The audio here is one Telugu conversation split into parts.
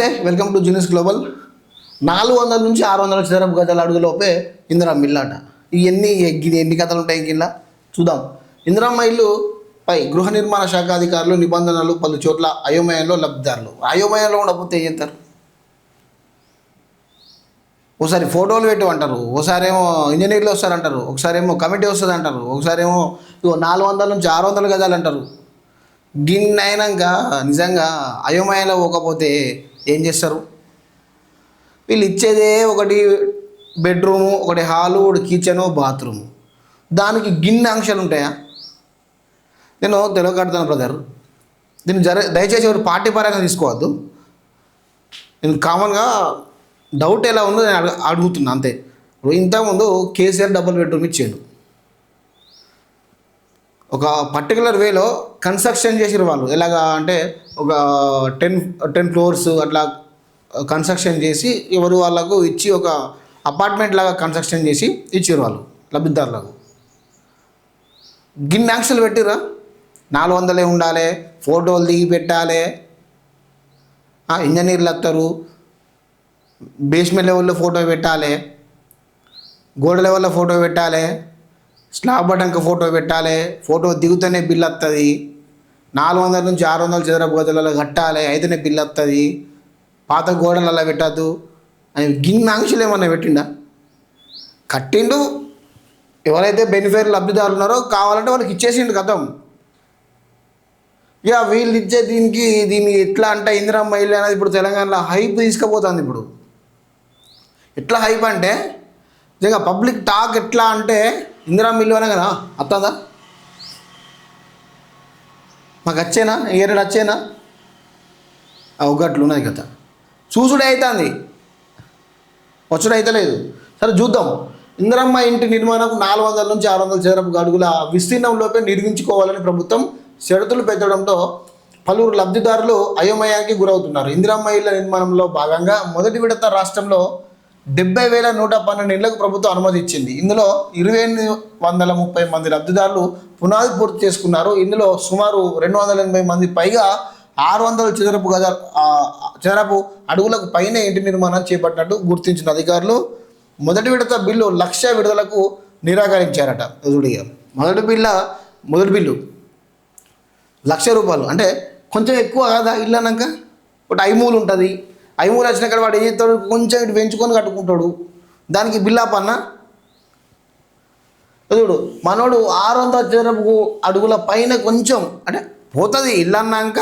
వెల్కమ్ టు జీనియస్ గ్లోబల్ నాలుగు వందల నుంచి ఆరు వందల చదరపు గజాల అడుగులోపే మిల్లా అంట ఇవన్నీ ఎన్ని కథలు ఉంటాయి ఇంకిలా చూద్దాం. ఇందిరమ్మ ఇల్లు పై గృహ నిర్మాణ శాఖ అధికారులు నిబంధనలు పలు చోట్ల అయోమయంలో లబ్ధిదారులు. అయోమయంలో ఉండకపోతే ఏం చేస్తారు? ఒకసారి ఫోటోలు పెట్టమంటారు ఒకసారి ఏమో ఇంజనీర్లు వస్తారంటారు. ఒకసారి ఏమో కమిటీ వస్తుంది అంటారు. ఒకసారి ఏమో ఇగో నాలుగు వందల నుంచి ఆరు వందల గజాలు అంటారు. దీన్ని అయినాక నిజంగా అయోమయంలో పోకపోతే ఏం చేస్తారు? వీళ్ళు ఇచ్చేదే ఒకటి బెడ్రూము ఒకటి హాలు ఒకటి కిచెను బాత్రూము. దానికి గిన్నె అంశాలు ఉంటాయా? నేను తెలుగు బ్రదర్. దీన్ని జర దయచేసి ఎవరు పార్టీ పరంగా తీసుకోవద్దు. నేను కామన్గా డౌట్ ఎలా ఉందో నేను అడుగుతున్నా అంతే. ఇంతకుముందు కేసీఆర్ డబుల్ బెడ్రూమ్ ఇచ్చాడు. ఒక పర్టికులర్ వేలో కన్స్ట్రక్షన్ చేసిరు వాళ్ళు. ఎలాగా అంటే ఒక టెన్ టెన్ ఫ్లోర్స్ అట్లా కన్స్ట్రక్షన్ చేసి ఎవరు వాళ్ళకు ఇచ్చి ఒక అపార్ట్మెంట్ లాగా కన్స్ట్రక్షన్ చేసి ఇచ్చారు వాళ్ళు లబ్ధిదారులకు. గిన్నె ఆంక్షలు పెట్టిరా నాలుగు వందలే ఉండాలి ఫోటోలు దిగి పెట్టాలి. ఇంజనీర్లు వస్తారు. బేస్మెంట్ లెవెల్లో ఫోటో పెట్టాలి. గోడ లెవెల్లో ఫోటో పెట్టాలి. స్లాబ్ బటంక ఫోటో పెట్టాలి ఫోటో దిగుతూనే బిల్ వస్తుంది నాలుగు వందల నుంచి ఆరు వందల చదరపు గదులలో కట్టాలి అయితేనే బిల్ వస్తుంది పాత గోడలలో పెట్టద్దు. అని గిన్నె ఆంక్షలు ఏమన్నా పెట్టిండా? కట్టిండు. ఎవరైతే బెనిఫిట్ లబ్ధిదారులు ఉన్నారో కావాలంటే వాళ్ళకి ఇచ్చేసిండు కథం. ఇక వీళ్ళు ఇచ్చే దీనికి దీన్ని ఎట్లా అంటే ఇందిరమ్మ ఇల్లు అనేది ఇప్పుడు తెలంగాణలో హైప్ తీసుకుపోతుంది ఇప్పుడు. ఎట్లా హైప్ అంటే నిజంగా పబ్లిక్ టాక్ ఎట్లా అంటే ఇందిరా ఇల్లు అనగానా కదా? మాకు వచ్చేనా? ఏరేడు వచ్చేనా? ఒకట్లు ఉన్నది కదా. చూసుడే అవుతుంది వచ్చుడు అయితే లేదు సరే చూద్దాం. ఇందిరమ్మ ఇంటి నిర్మాణం నాలుగు వందల నుంచి ఆరు వందల చదరపు అడుగుల విస్తీర్ణంలోపే నిర్మించుకోవాలని ప్రభుత్వం షరతులు పెట్టడంతో పలువురు లబ్ధిదారులు అయోమయానికి గురవుతున్నారు. ఇందిరమ్మ ఇళ్ళ నిర్మాణంలో భాగంగా మొదటి విడత రాష్ట్రంలో డెబ్బై వేల నూట పన్నెండు ఇళ్ళకు ప్రభుత్వం అనుమతి ఇచ్చింది ఇందులో ఇరవై ఎనిమిది వందల ముప్పై మంది లబ్ధిదారులు పునాది పూర్తి చేసుకున్నారు. ఇందులో సుమారు రెండు వందల ఎనభై మంది పైగా ఆరు వందల చదరపు గజ చదరపు అడుగులకు పైన ఇంటి నిర్మాణం చేపట్టినట్టు గుర్తించిన అధికారులు మొదటి విడత బిల్లు లక్ష విడుదలకు నిరాకరించారట. చూడిగా మొదటి బిల్ల మొదటి బిల్లు లక్ష రూపాయలు. అంటే కొంచెం ఎక్కువ కదా ఇల్లు అన్నాక? ఒకటి ఐమూలు ఉంటుంది. ఐమూలు కాడ వాడు ఏం చేస్తాడు? కొంచెం ఇటు పెంచుకొని కట్టుకుంటాడు. దానికి బిల్లాప్ అన్న. చూడు మనోడు ఆరు వందల చదరపు అడుగుల పైన కొంచెం అంటే పోతుంది ఇల్లు అన్నాక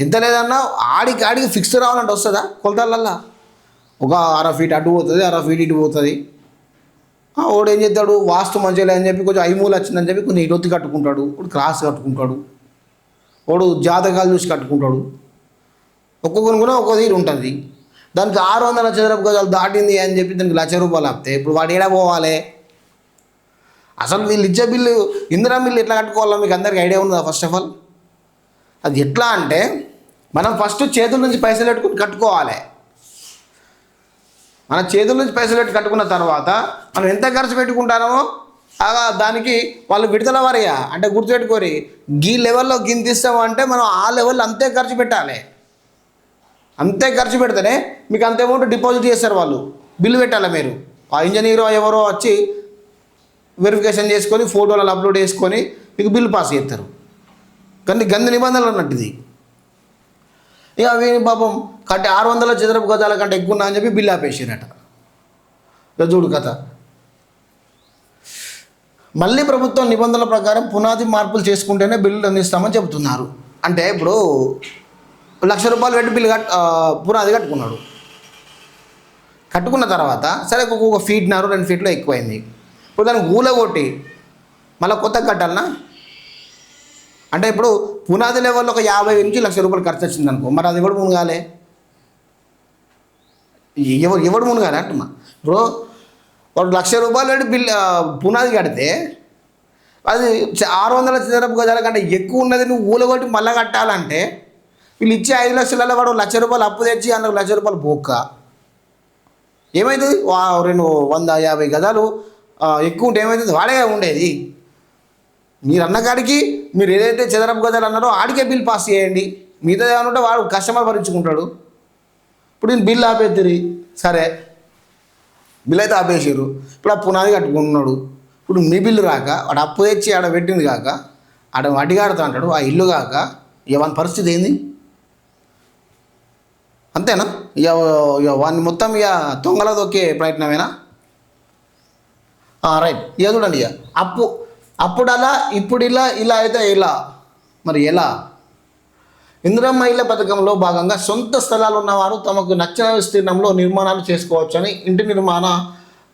ఎంత లేదన్నా ఆడికి ఆడికి ఫిక్స్ రావాలంటే వస్తుందా? కొలతలల్లా. ఒక అర ఫీట్ అటు పోతుంది అర ఫీట్ ఇటు పోతుంది. వాడు ఏం చేస్తాడు? వాస్తు మంచిగా అని చెప్పి కొంచెం ఐమూలు వచ్చిందని చెప్పి కొంచెం ఇటొత్తి కట్టుకుంటాడు. వాడు క్రాస్ కట్టుకుంటాడు. వాడు జాతకాలు చూసి కట్టుకుంటాడు. ఒక్కొక్కరు కూడా ఒక్కో తీరు ఉంటుంది. దానికి ఆరు వందల చదరపు గజాలు దాటింది అని చెప్పి దానికి లక్ష రూపాయలు ఆపితే ఇప్పుడు వాడు ఏడా పోవాలి? అసలు వీళ్ళు ఇచ్చే బిల్లు ఇందిరా బిల్లు ఎట్లా కట్టుకోవాలో మీకు అందరికి ఐడియా ఉందా ఫస్ట్ ఆఫ్ ఆల్ అది ఎట్లా అంటే మనం ఫస్ట్ చేతుల నుంచి పైసలు పెట్టుకుని కట్టుకోవాలి. మన చేతుల నుంచి పైసలు పెట్టి కట్టుకున్న తర్వాత మనం ఎంత ఖర్చు పెట్టుకుంటామో అలా దానికి వాళ్ళు విడుదల వారియా అంటే గుర్తుపెట్టుకోరి గీ లెవెల్లో గింతిస్తాం తీస్తామంటే మనం ఆ లెవెల్లో అంతే ఖర్చు పెట్టాలి. అంతే ఖర్చు పెడితేనే మీకు అంత అమౌంట్ డిపాజిట్ చేస్తారు వాళ్ళు. బిల్లు పెట్టాలి మీరు? ఆ ఇంజనీరో ఎవరో వచ్చి వెరిఫికేషన్ చేసుకొని ఫోటోలు అప్లోడ్ చేసుకొని మీకు బిల్ పాస్ చేస్తారు. కానీ గంధ నిబంధనలు అన్నట్టుది. ఇక అవి పాపం కంటే ఆరు వందల చదరపు గజాల కంటే ఎక్కువ ఉన్నా అని చెప్పి బిల్ ఆపేసారట. చూడు కథ. మళ్ళీ ప్రభుత్వం నిబంధనల ప్రకారం పునాది మార్పులు చేసుకుంటేనే బిల్లు అందిస్తామని చెబుతున్నారు. అంటే ఇప్పుడు లక్ష రూపాయలు పెట్టి బిల్లు కట్ పునాది కట్టుకున్నాడు. కట్టుకున్న తర్వాత సరే ఒక ఫీట్ ఫీట్నారు రెండు ఫీట్లో ఎక్కువైంది. ఇప్పుడు దాన్ని ఊల కొట్టి మళ్ళీ కొత్త కట్టాలనా? అంటే ఇప్పుడు పునాది లెవెల్లో ఒక యాభై నుంచి లక్ష రూపాయలు ఖర్చు వచ్చింది అనుకో మరి అది ఎవడు మునగాలి? ఎవరు ఎవడు మునగాలి అంటున్నా. ఇప్పుడు వాడు లక్ష రూపాయలు పెట్టి బిల్ పునాది కడితే అది ఆరు వందల చదరపు గజాల కంటే ఎక్కువ ఉన్నది నువ్వు ఊలగొట్టి మళ్ళీ కట్టాలంటే వీళ్ళు ఇచ్చే ఐదు లక్షలలో వాడు లక్ష రూపాయలు అప్పు తెచ్చి అందులో లక్ష రూపాయలు బొక్క. ఏమవుతుంది వా రెండు వంద యాభై గజాలు ఎక్కువ ఉంటే ఏమవుతుంది వాడే ఉండేది. మీరు అన్న కాడికి మీరు ఏదైతే చదరపు గదాలు అన్నారో ఆడికే బిల్ పాస్ చేయండి. మిగతా ఏమన్నా ఉంటే వాడు కస్టమర్ భరించుకుంటాడు. ఇప్పుడు నేను బిల్లు ఆపేద్దిరి. సరే. బిల్ అయితే ఆపేసారు ఇప్పుడు ఆ పునాది కట్టుకుంటున్నాడు. ఇప్పుడు మీ బిల్లు రాక వాడు అప్పు తెచ్చి ఆడ పెట్టింది కాక ఆడ వడ్డీ కడతా అంటాడు ఆ ఇల్లు కాక ఇక పరిస్థితి ఏంది? అంతేనా? ఇక ఇక వాడిని మొత్తం ఇక దొంగల దొక్కే ప్రయత్నమేనా? రైట్. ఇక చూడండి ఇక. అప్పు అప్పుడు అలా ఇప్పుడు ఇలా ఇలా అయితే ఇలా మరి ఎలా? ఇందిరమ్మ ఇళ్ళ పథకంలో భాగంగా సొంత స్థలాలు ఉన్నవారు తమకు నచ్చిన విస్తీర్ణంలో నిర్మాణాలు చేసుకోవచ్చని ఇంటి నిర్మాణ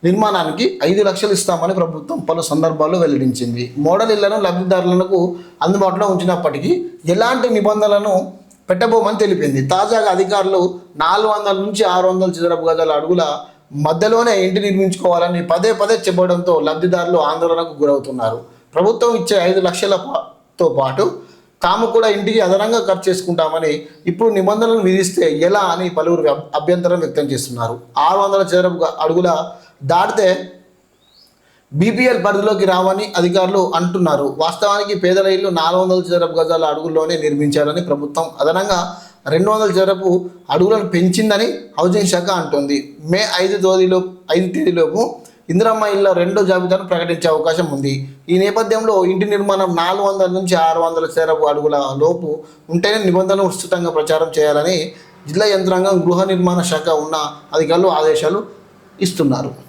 నిర్మాణానికి ఐదు లక్షలు ఇస్తామని ప్రభుత్వం పలు సందర్భాల్లో వెల్లడించింది. మోడల్ ఇళ్ళను లబ్ధిదారులకు అందుబాటులో ఉంచినప్పటికీ ఎలాంటి నిబంధనలను పెట్టబోమని తెలిపింది. తాజాగా అధికారులు నాలుగు వందల నుంచి ఆరు వందల చదరపు గజాల అడుగుల మధ్యలోనే ఇంటి నిర్మించుకోవాలని పదే పదే చెప్పడంతో లబ్ధిదారులు ఆందోళనకు గురవుతున్నారు. ప్రభుత్వం ఇచ్చే ఐదు లక్షలతో పాటు తాము కూడా ఇంటికి అదనంగా ఖర్చు చేసుకుంటామని ఇప్పుడు నిబంధనలు విధిస్తే ఎలా అని పలువురు అభ్యంతరం వ్యక్తం చేస్తున్నారు. ఆరు వందల చదరపు అడుగుల దాటితే బీపీఎల్ పరిధిలోకి రావని అధికారులు అంటున్నారు. వాస్తవానికి పేదల ఇల్లు నాలుగు వందల చదరపు గజాల అడుగుల్లోనే నిర్మించాలని ప్రభుత్వం. అదనంగా రెండు వందల చదరపు అడుగులను పెంచిందని హౌసింగ్ శాఖ అంటుంది. మే ఐదు తేదీలో ఐదు తేదీలోపు ఇందిరమ్మ ఇళ్ళ రెండో జాబితాను ప్రకటించే అవకాశం ఉంది. ఈ నేపథ్యంలో ఇంటి నిర్మాణం నాలుగు వందల నుంచి ఆరు వందల చదరపు అడుగుల లోపు ఉంటేనే నిబంధనలు విస్తృతంగా ప్రచారం చేయాలని జిల్లా యంత్రాంగం గృహ నిర్మాణ శాఖ ఉన్న అధికారులు ఆదేశాలు ఇస్తున్నారు.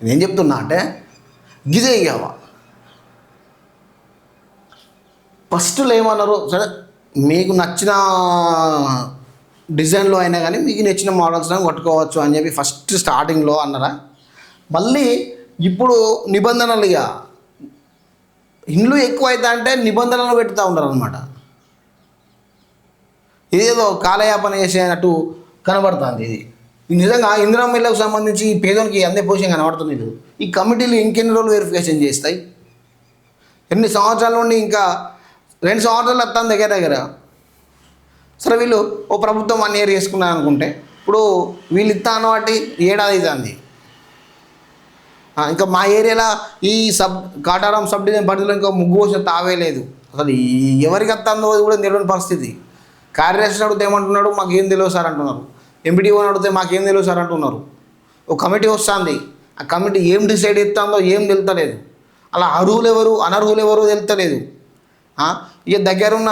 నేను చెప్తున్నా అంటే గిదే ఇవ్వ ఫస్ట్లో ఏమన్నారు? సరే మీకు నచ్చిన డిజైన్లో అయినా కానీ మీకు నచ్చిన మోడల్స్ కొట్టుకోవచ్చు అని చెప్పి ఫస్ట్ స్టార్టింగ్లో అన్నారా? మళ్ళీ ఇప్పుడు నిబంధనలు ఇక ఇండ్లు ఎక్కువ అవుతా అంటే నిబంధనలు పెడుతూ ఉంటారు అనమాట ఇదేదో కాలయాపన చేసేటట్టు కనబడుతుంది ఇది. నిజంగా ఇందిరా మిల్లకు సంబంధించి ఈ పేదోనికి అందే పోషణ కనబడుతుంది ఈ కమిటీలు ఇంకెన్ని రోజులు వెరిఫికేషన్ చేస్తాయి? ఎన్ని సంవత్సరాల నుండి ఇంకా రెండు సంవత్సరాలు వస్తాను దగ్గర దగ్గర. సరే వీళ్ళు ఓ ప్రభుత్వం వన్ ఇయర్ చేసుకున్నారు అనుకుంటే ఇప్పుడు వీళ్ళు ఇస్తాను వాటి ఏడాది ఇదంది ఇంకా మా ఏరియాలో ఈ సబ్ కాటారం సబ్ డివిజన్ పరిధిలో ఇంకా ముగ్గు వచ్చిన తావే లేదు. అసలు ఎవరికి వస్తుందో కూడా తెలియని పరిస్థితి. కార్యదర్శి అడిగితే ఏమంటున్నాడు? మాకు ఏం తెలియదు సార్ అంటున్నారు. ఎంపీడీఓని అడిగితే మాకేం తెలియదు సార్ అంటున్నారు. ఒక కమిటీ వస్తుంది ఆ కమిటీ ఏం డిసైడ్ చేస్తుందో ఏం తెలుతలేదు అలా అర్హులు ఎవరు అనర్హులు ఎవరు తెలుతలేదు ఇక దగ్గరున్న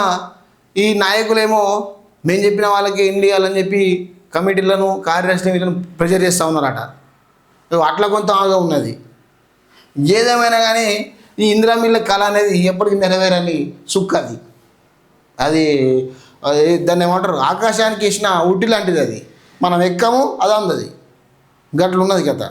ఈ నాయకులేమో మేము చెప్పిన వాళ్ళకి ఏం చేయాలని చెప్పి కమిటీలను కార్యదర్శిని వీళ్ళని ప్రెజర్ చేస్తూ ఉన్నారట. అట్లా కొంత ఆగా ఉన్నది. ఏదేమైనా కానీ ఈ ఇందిరామిల్ల కళ అనేది ఎప్పటికీ నెరవేరని సుక్క అది అది అది దాన్ని ఏమంటారు ఆకాశానికి ఇచ్చిన ఉట్టి లాంటిది అది. మనం ఎక్కము అది అందది గట్లున్నది కథ.